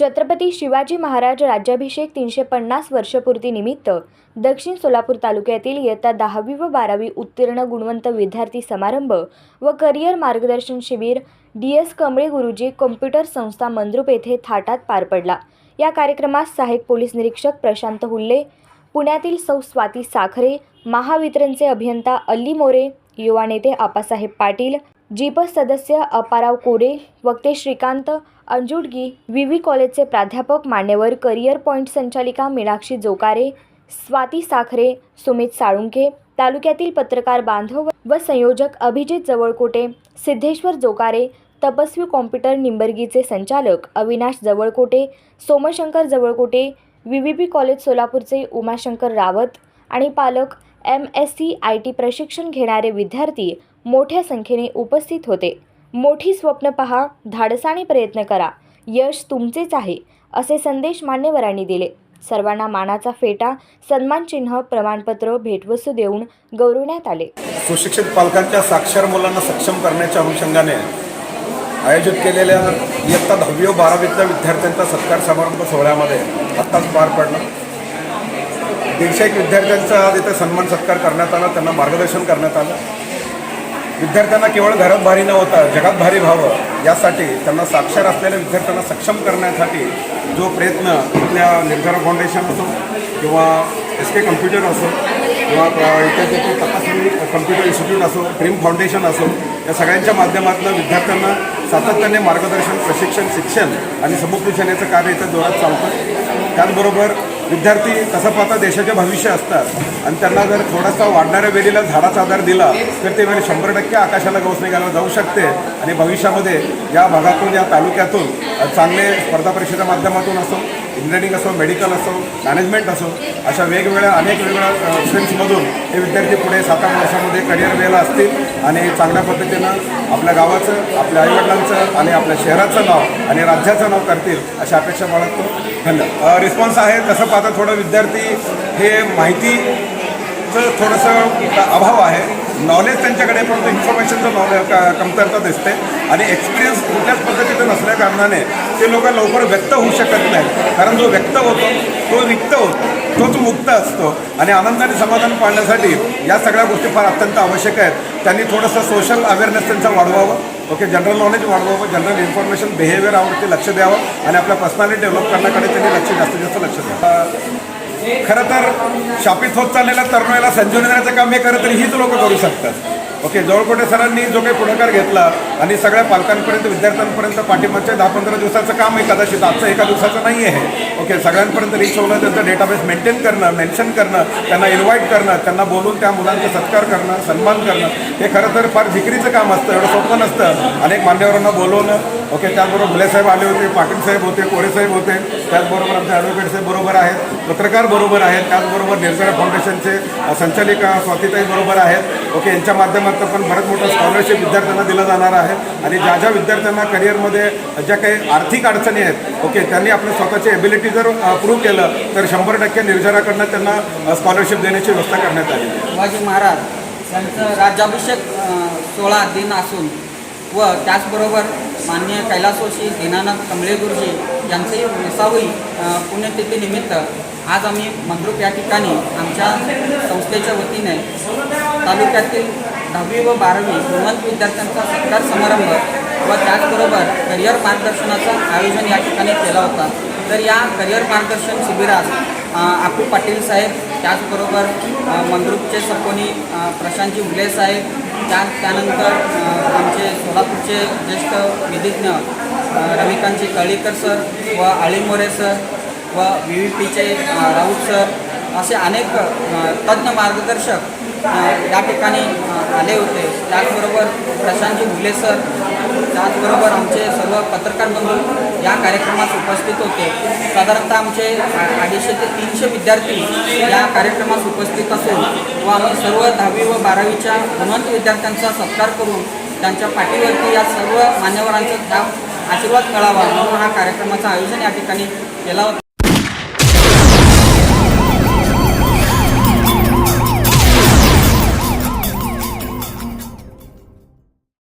छत्रपती शिवाजी महाराज राज्याभिषेक तीनशे पन्नास वर्षपूर्तीनिमित्त दक्षिण सोलापूर तालुक्यातील इयत्ता दहावी व बारावी उत्तीर्ण गुणवंत विद्यार्थी समारंभ व करिअर मार्गदर्शन शिबिर डी एस कमळे गुरुजी कॉम्प्युटर संस्था मंद्रुप येथे थाटात पार पडला. या कार्यक्रमात सहाय्यक पोलीस निरीक्षक प्रशांत हुल्ले पुण्यातील सौ स्वाती साखरे महावितरणचे अभियंता अल्ली मोरे युवा नेते आपासाहेब पाटील जीपस सदस्य अपाराव कोरे वक्ते श्रीकांत अंजुडगी व्ही कॉलेजचे प्राध्यापक मान्यवर करिअर पॉईंट संचालिका मीनाक्षी जोकारे स्वाती साखरे सुमित साळुंके तालुक्यातील पत्रकार बांधव व संयोजक अभिजित जवळकोटे सिद्धेश्वर जोकारे तपस्वी कॉम्प्युटर निंबर्गीचे संचालक Avinash Jawalkote Somshankar Jawalkote V V P college सोलापूरचे उमाशंकर रावत आणि पालक M S C I T प्रशिक्षण घेणारे विद्यार्थी मोठ्या संख्येने उपस्थित होते. मोठी स्वप्न पहा धाडसाने प्रयत्न करा. यश तुमचेच आहे असे संदेश मान्यवरांनी दिले. सर्वांना मानाचा फेटा सन्मानचिन्ह प्रमाणपत्र भेटवस्तू देऊन गौरवण्यात आले. सुशिक्षित पालकांच्या साक्षर मुलांना सक्षम करण्याच्या अनुषंगाने आयोजित केलेल्या इयत्ता दहावी व बारावीतल्या विद्यार्थ्यांचा सत्कार समारंभ सोहळ्यामध्ये आत्ताच पार पडला. दीडशे एक विद्यार्थ्यांचा तिथे सन्मान सत्कार करण्यात आला त्यांना मार्गदर्शन करण्यात आलं. विद्यार्थ्यांना केवळ घरात भारी न होता जगात भारी व्हावं यासाठी त्यांना साक्षर असलेल्या विद्यार्थ्यांना सक्षम करण्यासाठी जो प्रयत्न आपल्या निर्धारा फाउंडेशन असो किंवा एस के कम्प्युटर असो किंवा इत्यादी तपासणी कम्प्युटर इन्स्टिट्यूट असो ड्रीम फाउंडेशन असो या सगळ्यांच्या माध्यमातून विद्यार्थ्यांना सातत्याने मार्गदर्शन प्रशिक्षण शिक्षण आणि समुपदेशनाचं कार्य इथं जोरात चालतं. त्याचबरोबर विद्यार्थी तसं पाहता देशाचे भविष्य असतात. आणि त्यांना जर थोडासा वाढणाऱ्या वेळेला झाडाचा आधार दिला तर ते वेळ शंभर टक्के आकाशाला गवसणी घालून जाऊ शकते. आणि भविष्यामध्ये या भागातून या तालुक्यातून चांगले स्पर्धा परीक्षेच्या माध्यमातून असो इंजिनिअरिंग असो मेडिकल असो मॅनेजमेंट असो अशा वेगवेगळ्या अनेक वेगवेगळ्या स्ट्रीम्समधून हे विद्यार्थी पुढे सात आठ वर्षामध्ये करिअर वेळेला असतील आणि चांगल्या पद्धतीनं आपल्या गावाचं आपल्या आईवडिलांचं आणि आपल्या शहराचं नाव आणि राज्याचं नाव करतील अशा अपेक्षा बाळगतो. धन्यवाद. रिस्पॉन्स आहे तसं पाहता थोडं विद्यार्थी हे माहितीचं थोडंसं अभाव नॉलेज त्यांच्याकडे पण इन्फॉर्मेशनचं नॉलेज कमतरता दिसते. आणि एक्सपिरियन्स कुठल्याच पद्धतीचं नसल्या कारणाने ते लोक लवकर व्यक्त होऊ शकत नाही. कारण जो व्यक्त होतो तो रिक्त होतो. तोच मुक्त असतो. आणि आनंदाने समाधान पाळण्यासाठी या सगळ्या गोष्टी फार अत्यंत आवश्यक आहेत. त्यांनी थोडंसं सोशल अवेअरनेस त्यांचा वाढवावं. ओके जनरल नॉलेज वाढवावं. जनरल इन्फॉर्मेशन बिहेवियरवरती लक्ष द्यावं. आणि आपल्या पर्सनॅलिटी डेव्हलप करण्याकडे त्यांनी लक्ष जास्तीत जास्त लक्ष द्यावं. खरं तर शापित होत चाललेल्या तरुणाला संजीवनी देण्याचं काम हे खरं तर हीच लोक करू शकतात. ओके जवळकोटे सरांनी जो काही पुढाकार घेतला आणि सगळ्या पालकांपर्यंत विद्यार्थ्यांपर्यंत पाठिंबाच्या दहा पंधरा दिवसाचं काम आहे कदाचित आजचं एका दिवसाचं नाही आहे. ओके सगळ्यांपर्यंत रीच होणं त्यांचं डेटाबेस मेंटेन करणं मेन्शन करणं त्यांना इन्व्हाइट करणं त्यांना बोलून त्या मुलांचा सत्कार करणं सन्मान करणं हे खरं तर फार जिकरीचं काम असतं एवढं सोपं नसतं. अनेक मान्यवरांना बोलवणं ओके त्याचबरोबर भुले साहेब आले होते पाटील साहेब होते कोरे साहेब होते. त्याचबरोबर आमचे ॲडव्होकेट साहेब बरोबर आहेत पत्रकार बरोबर आहेत त्याचबरोबर निर्जरा फाउंडेशनचे संचालिका स्वातीताई बरोबर आहेत. ओके यांच्या माध्यमातून पण बरंच मोठं स्कॉलरशिप विद्यार्थ्यांना दिलं जाणार आहे. आणि ज्या ज्या विद्यार्थ्यांना करिअरमध्ये ज्या काही आर्थिक अडचणी आहेत ओके त्यांनी आपल्या स्वतःची एबिलिटी जर प्रूव्ह केलं तर शंभर टक्के निर्जराकडनं त्यांना स्कॉलरशिप देण्याची व्यवस्था करण्यात आली. शिवाजी महाराज त्यांचं राज्याभिषेक सोळा दिन असून व त्याचबरोबर माननीय कैलासोशी दीनानाथ कमळे गुरुजी यांचंही विसावी पुण्यतिथीनिमित्त आज आम्ही मंद्रुप या ठिकाणी आमच्या संस्थेच्या वतीने तालुक्यातील दहावी व बारावी गुणवंत विद्यार्थ्यांचा सत्कार समारंभ व त्याचबरोबर करिअर मार्गदर्शनाचं आयोजन या ठिकाणी केला होता. तर या करिअर मार्गदर्शन शिबिरात आपू पाटील साहेब त्याचबरोबर मंद्रुपचे सपोनी प्रशांतजी उगले साहेब त्या त्यानंतर आमचे सोलापूरचे ज्येष्ठ विधिज्ञ अ, रविकांतजी कळीकर सर व आळीमोरे सर व व्ही व्ही पीचे राऊत सर असे अनेक तज्ज्ञ मार्गदर्शक या ठिकाणी आले होते. त्याचबरोबर प्रशांतजी भुले सर त्याचबरोबर आमचे सर्व पत्रकार बंधू या कार्यक्रमात उपस्थित होते. साधारणतः आमचे अडीचशे ते तीनशे विद्यार्थी या कार्यक्रमात उपस्थित असून व आम्ही सर्व दहावी व बारावीच्या गुणवंत विद्यार्थ्यांचा सत्कार करून त्यांच्या पाठीवरती या सर्व मान्यवरांचा त्या आशीर्वाद मिळावा म्हणून हा कार्यक्रमाचं आयोजन या ठिकाणी केला होता.